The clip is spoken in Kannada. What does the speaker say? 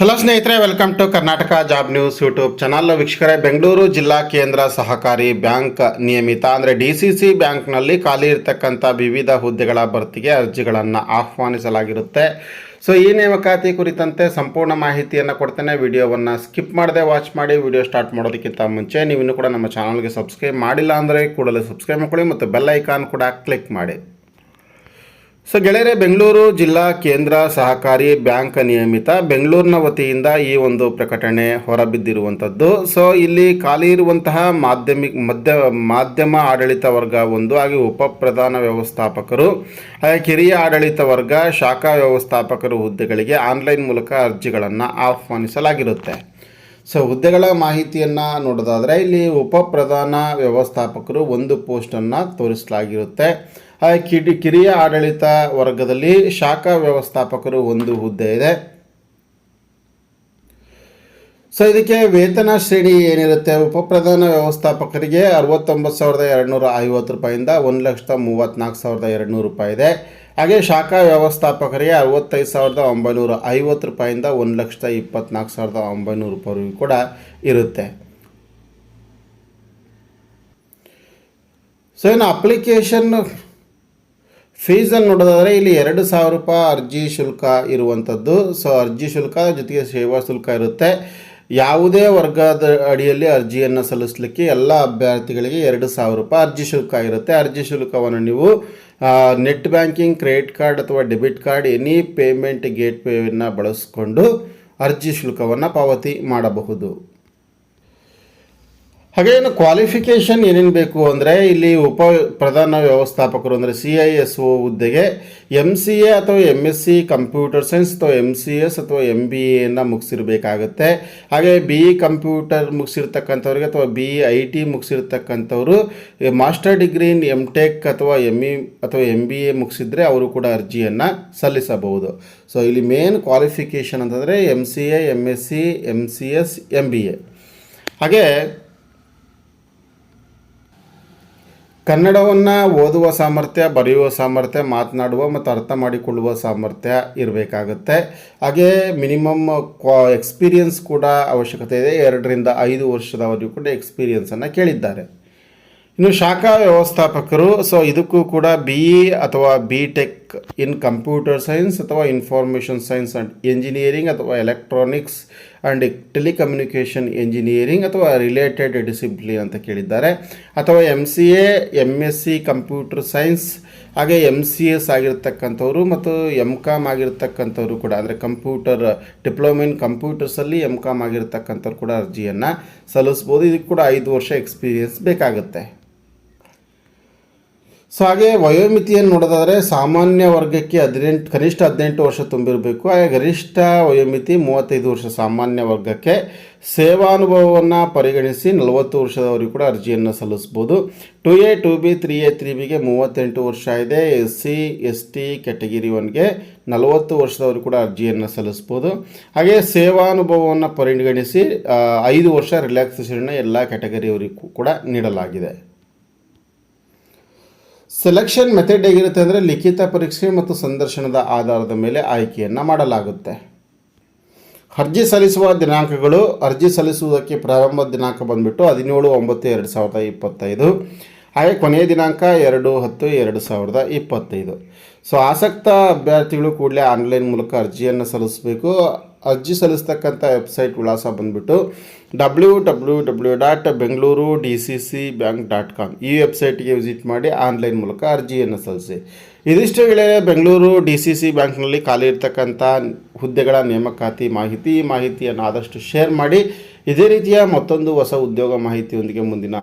ಹಲೋ ಸ್ನೇಹಿತರೆ welcome to Karnataka job news YouTube channel ವೀಕ್ಷಕರೇ ಬೆಂಗಳೂರು ಜಿಲ್ಲಾ ಕೇಂದ್ರ ಸಹಕಾರಿ ಬ್ಯಾಂಕ್ ನಿಯಮಿತ, ಅಂದರೆ ಡಿ ಸಿ ಸಿ ಬ್ಯಾಂಕ್ನಲ್ಲಿ ಖಾಲಿ ಇರತಕ್ಕಂಥ ವಿವಿಧ ಹುದ್ದೆಗಳ ಭರ್ತಿಗೆ ಅರ್ಜಿಗಳನ್ನು ಆಹ್ವಾನಿಸಲಾಗಿರುತ್ತೆ. ಸೊ ಈ ನೇಮಕಾತಿ ಕುರಿತಂತೆ ಸಂಪೂರ್ಣ ಮಾಹಿತಿಯನ್ನು ಕೊಡ್ತೇನೆ. ವಿಡಿಯೋವನ್ನು ಸ್ಕಿಪ್ ಮಾಡದೆ ವಾಚ್ ಮಾಡಿ, ವಿಡಿಯೋ ಸ್ಟಾರ್ಟ್ ಮಾಡೋದಕ್ಕಿಂತ ಮುಂಚೆ ನೀವು ಕೂಡ ನಮ್ಮ ಚಾನಲ್ಗೆ ಸಬ್ಸ್ಕ್ರೈಬ್ ಮಾಡಿಲ್ಲ ಅಂದರೆ ಕೂಡಲೇ ಸಬ್ಸ್ಕ್ರೈಬ್ ಮಾಡ್ಕೊಳ್ಳಿ ಮತ್ತು ಬೆಲ್ ಐಕಾನ್ ಕೂಡ ಕ್ಲಿಕ್ ಮಾಡಿ. ಸೊ ಗೆಳೆಯರೆ, ಬೆಂಗಳೂರು ಜಿಲ್ಲಾ ಕೇಂದ್ರ ಸಹಕಾರಿ ಬ್ಯಾಂಕ್ ನಿಯಮಿತ ಬೆಂಗಳೂರಿನ ವತಿಯಿಂದ ಈ ಒಂದು ಪ್ರಕಟಣೆ ಹೊರಬಿದ್ದಿರುವಂಥದ್ದು. ಸೊ ಇಲ್ಲಿ ಖಾಲಿ ಇರುವಂತಹ ಮಾಧ್ಯಮಿಕ ಮಧ್ಯ, ಮಾಧ್ಯಮ ಆಡಳಿತ ವರ್ಗ ಒಂದು, ಹಾಗೆ ಉಪ ಪ್ರಧಾನ ವ್ಯವಸ್ಥಾಪಕರು, ಹಾಗೆ ಕಿರಿಯ ಆಡಳಿತ ವರ್ಗ, ಶಾಖಾ ವ್ಯವಸ್ಥಾಪಕರು ಹುದ್ದೆಗಳಿಗೆ ಆನ್ಲೈನ್ ಮೂಲಕ ಅರ್ಜಿಗಳನ್ನು ಆಹ್ವಾನಿಸಲಾಗಿರುತ್ತೆ. ಸೊ ಹುದ್ದೆಗಳ ಮಾಹಿತಿಯನ್ನು ನೋಡೋದಾದರೆ, ಇಲ್ಲಿ ಉಪ ಪ್ರಧಾನ ವ್ಯವಸ್ಥಾಪಕರು ಒಂದು ಪೋಸ್ಟನ್ನು ತೋರಿಸಲಾಗಿರುತ್ತೆ. ಕಿಡಿ, ಕಿರಿಯ ಆಡಳಿತ ವರ್ಗದಲ್ಲಿ ಶಾಖಾ ವ್ಯವಸ್ಥಾಪಕರು ಒಂದು ಹುದ್ದೆ ಇದೆ. ಸೊ ಇದಕ್ಕೆ ವೇತನ ಶ್ರೇಣಿ ಏನಿರುತ್ತೆ? ಉಪಪ್ರಧಾನ ವ್ಯವಸ್ಥಾಪಕರಿಗೆ ಅರವತ್ತೊಂಬತ್ತು ಸಾವಿರದ ಎರಡುನೂರ ಐವತ್ತು ರೂಪಾಯಿಂದ ಒಂದು ಲಕ್ಷದ ಮೂವತ್ತ್ನಾಲ್ಕು ಸಾವಿರದ ಎರಡುನೂರು ರೂಪಾಯಿ ಇದೆ. ಹಾಗೆ ಶಾಖಾ ವ್ಯವಸ್ಥಾಪಕರಿಗೆ ಅರವತ್ತೈದು ಸಾವಿರದ ಒಂಬೈನೂರ ಐವತ್ತು ರೂಪಾಯಿಂದ ಒಂದು ಲಕ್ಷದ ಇಪ್ಪತ್ತ್ನಾಲ್ಕು ಸಾವಿರದ ಒಂಬೈನೂರು ರೂಪಾಯಿ ಕೂಡ ಇರುತ್ತೆ. ಸೊ ಏನು ಅಪ್ಲಿಕೇಶನ್ ಫೀಸನ್ನು ನೋಡೋದಾದರೆ ಇಲ್ಲಿ ಎರಡು ಸಾವಿರ ರೂಪಾಯಿ ಅರ್ಜಿ ಶುಲ್ಕ ಇರುವಂಥದ್ದು. ಸೊ ಅರ್ಜಿ ಶುಲ್ಕ ಜೊತೆಗೆ ಸೇವಾ ಶುಲ್ಕ ಇರುತ್ತೆ. ಯಾವುದೇ ವರ್ಗದ ಅಡಿಯಲ್ಲಿ ಅರ್ಜಿಯನ್ನು ಸಲ್ಲಿಸಲಿಕ್ಕೆ ಎಲ್ಲ ಅಭ್ಯರ್ಥಿಗಳಿಗೆ ಎರಡು ಸಾವಿರ ರೂಪಾಯಿ ಅರ್ಜಿ ಶುಲ್ಕ ಇರುತ್ತೆ. ಅರ್ಜಿ ಶುಲ್ಕವನ್ನು ನೀವು ನೆಟ್ ಬ್ಯಾಂಕಿಂಗ್, ಕ್ರೆಡಿಟ್ ಕಾರ್ಡ್ ಅಥವಾ debit card, any payment gate ಪೇಯನ್ನು ಬಳಸಿಕೊಂಡು ಅರ್ಜಿ ಶುಲ್ಕವನ್ನು ಪಾವತಿ ಮಾಡಬಹುದು. ಹಾಗೆ ಇನ್ನು ಕ್ವಾಲಿಫಿಕೇಷನ್ ಏನೇನು ಬೇಕು ಅಂದರೆ ಇಲ್ಲಿ ಉಪ ಪ್ರಧಾನ ವ್ಯವಸ್ಥಾಪಕರು ಅಂದರೆ ಸಿ ಐ ಎಸ್ ಒ ಹುದ್ದೆಗೆ ಎಂ ಸಿ ಎ ಅಥವಾ M S C computer science ಅಥವಾ ಎಂ ಸಿ ಎಸ್ ಅಥವಾ ಎಂ ಬಿ ಎನ್ನು ಮುಗಿಸಿರಬೇಕಾಗತ್ತೆ. ಹಾಗೆ ಬಿ ಇ ಕಂಪ್ಯೂಟರ್ ಮುಗಿಸಿರ್ತಕ್ಕಂಥವ್ರಿಗೆ ಅಥವಾ B E I T ಮುಗಿಸಿರ್ತಕ್ಕಂಥವ್ರು master degree in M tech ಅಥವಾ ಎಂ ಇ ಅಥವಾ ಎಂ ಬಿ ಎ ಮುಗಿಸಿದ್ರೆ ಅವರು ಕೂಡ ಅರ್ಜಿಯನ್ನು ಸಲ್ಲಿಸಬಹುದು. ಸೊ ಇಲ್ಲಿ ಮೇನ್ ಕ್ವಾಲಿಫಿಕೇಷನ್ ಅಂತಂದರೆ M C A M S C M C S M B A ಹಾಗೆ ಕನ್ನಡವನ್ನು ಓದುವ ಸಾಮರ್ಥ್ಯ, ಬರೆಯುವ ಸಾಮರ್ಥ್ಯ, ಮಾತನಾಡುವ ಮತ್ತು ಅರ್ಥ ಮಾಡಿಕೊಳ್ಳುವ ಸಾಮರ್ಥ್ಯ ಇರಬೇಕಾಗುತ್ತೆ. ಹಾಗೆ ಮಿನಿಮಮ್ ಕ್ವಾ, ಎಕ್ಸ್ಪೀರಿಯನ್ಸ್ ಕೂಡ ಅವಶ್ಯಕತೆ ಇದೆ. ಎರಡರಿಂದ ಐದು ವರ್ಷದವರೆಗೂ ಕೂಡ ಎಕ್ಸ್ಪೀರಿಯನ್ಸನ್ನು ಕೇಳಿದ್ದಾರೆ. ಇನ್ನು ಶಾಖಾ ವ್ಯವಸ್ಥಾಪಕರು, ಸೊ ಇದಕ್ಕೂ ಕೂಡ ಬಿ ಇ ಅಥವಾ B tech in computer science ಅಥವಾ ಇನ್ಫಾರ್ಮೇಷನ್ ಸೈನ್ಸ್ ಆ್ಯಂಡ್ ಎಂಜಿನಿಯರಿಂಗ್ ಅಥವಾ ಎಲೆಕ್ಟ್ರಾನಿಕ್ಸ್ ಆ್ಯಂಡ್ ಟೆಲಿಕಮ್ಯುನಿಕೇಷನ್ ಎಂಜಿನಿಯರಿಂಗ್ ಅಥವಾ ರಿಲೇಟೆಡ್ ಡಿಸಿಪ್ಲಿನ್ ಅಂತ ಕೇಳಿದ್ದಾರೆ. ಅಥವಾ M C A M S C computer science ಹಾಗೆ ಎಂ ಸಿ ಎಸ್ ಆಗಿರ್ತಕ್ಕಂಥವ್ರು ಮತ್ತು ಎಂ ಕಾಮ್ ಆಗಿರ್ತಕ್ಕಂಥವ್ರು ಕೂಡ, ಅಂದರೆ ಕಂಪ್ಯೂಟರ್ ಡಿಪ್ಲೊಮಾ ಇನ್ ಕಂಪ್ಯೂಟರ್ಸಲ್ಲಿ ಎಂ ಕಾಮ್ ಆಗಿರ್ತಕ್ಕಂಥವ್ರು ಕೂಡ ಅರ್ಜಿಯನ್ನು ಸಲ್ಲಿಸ್ಬೋದು. ಇದಕ್ಕೆ ಕೂಡ ಐದು ವರ್ಷ ಎಕ್ಸ್ಪೀರಿಯನ್ಸ್ ಬೇಕಾಗುತ್ತೆ. ಸೊ ಹಾಗೆ ವಯೋಮಿತಿಯನ್ನು ನೋಡೋದಾದರೆ ಸಾಮಾನ್ಯ ವರ್ಗಕ್ಕೆ ಹದಿನೆಂಟು, ಕನಿಷ್ಠ ಹದಿನೆಂಟು ವರ್ಷ ತುಂಬಿರಬೇಕು. ಹಾಗೆ ಗರಿಷ್ಠ ವಯೋಮಿತಿ ಮೂವತ್ತೈದು ವರ್ಷ ಸಾಮಾನ್ಯ ವರ್ಗಕ್ಕೆ ಸೇವಾನುಭವವನ್ನು ಪರಿಗಣಿಸಿ ನಲವತ್ತು ವರ್ಷದವರಿಗೂ ಕೂಡ ಅರ್ಜಿಯನ್ನು ಸಲ್ಲಿಸ್ಬೋದು. Two A, two B, three A, three ಬಿಗೆ ಮೂವತ್ತೆಂಟು ವರ್ಷ ಇದೆ. S C S T category ಒನ್ಗೆ ನಲವತ್ತು ವರ್ಷದವರು ಕೂಡ ಅರ್ಜಿಯನ್ನು ಸಲ್ಲಿಸ್ಬೋದು. ಹಾಗೆ ಸೇವಾನುಭವವನ್ನು ಪರಿಗಣಿಸಿ ಐದು ವರ್ಷ ರಿಲ್ಯಾಕ್ಸೇಷನ್ನ ಎಲ್ಲ ಕ್ಯಾಟಗರಿಯವರಿಗೂ ಕೂಡ ನೀಡಲಾಗಿದೆ. ಸೆಲೆಕ್ಷನ್ ಮೆಥಡ್ ಹೇಗಿರುತ್ತೆ ಅಂದರೆ ಲಿಖಿತ ಪರೀಕ್ಷೆ ಮತ್ತು ಸಂದರ್ಶನದ ಆಧಾರದ ಮೇಲೆ ಆಯ್ಕೆಯನ್ನು ಮಾಡಲಾಗುತ್ತೆ. ಅರ್ಜಿ ಸಲ್ಲಿಸುವ ದಿನಾಂಕಗಳು, ಅರ್ಜಿ ಸಲ್ಲಿಸುವುದಕ್ಕೆ ಪ್ರಾರಂಭ ದಿನಾಂಕ ಬಂದುಬಿಟ್ಟು ಹದಿನೇಳು ಒಂಬತ್ತು ಎರಡು ಸಾವಿರದ ಇಪ್ಪತ್ತೈದು, ಹಾಗೆ ಕೊನೆಯ ದಿನಾಂಕ ಎರಡು ಹತ್ತು ಎರಡು ಸಾವಿರದ ಇಪ್ಪತ್ತೈದು. ಸೊ ಆಸಕ್ತ ಅಭ್ಯರ್ಥಿಗಳು ಕೂಡಲೇ ಆನ್ಲೈನ್ ಮೂಲಕ ಅರ್ಜಿಯನ್ನು ಸಲ್ಲಿಸಬೇಕು. ಅರ್ಜಿ ಸಲ್ಲಿಸ್ತಕ್ಕಂಥ ವೆಬ್ಸೈಟ್ ವಿಳಾಸ ಬಂದ್ಬಿಟ್ಟು W W W dot Bengaluru D C C bank dot com ಈ ವೆಬ್ಸೈಟ್ಗೆ ವಿಸಿಟ್ ಮಾಡಿ ಆನ್ಲೈನ್ ಮೂಲಕ ಅರ್ಜಿಯನ್ನು ಸಲ್ಲಿಸಿ. ಇದಿಷ್ಟು ವೇಳೆ ಬೆಂಗಳೂರು ಡಿ ಸಿ ಸಿ ಬ್ಯಾಂಕ್ನಲ್ಲಿ ಖಾಲಿ ಇರ್ತಕ್ಕಂಥ ಹುದ್ದೆಗಳ ನೇಮಕಾತಿ ಮಾಹಿತಿ, ಈ ಮಾಹಿತಿಯನ್ನು ಆದಷ್ಟು ಶೇರ್ ಮಾಡಿ, ಇದೇ ರೀತಿಯ ಮತ್ತೊಂದು ಹೊಸ ಉದ್ಯೋಗ ಮಾಹಿತಿಯೊಂದಿಗೆ ಮುಂದಿನ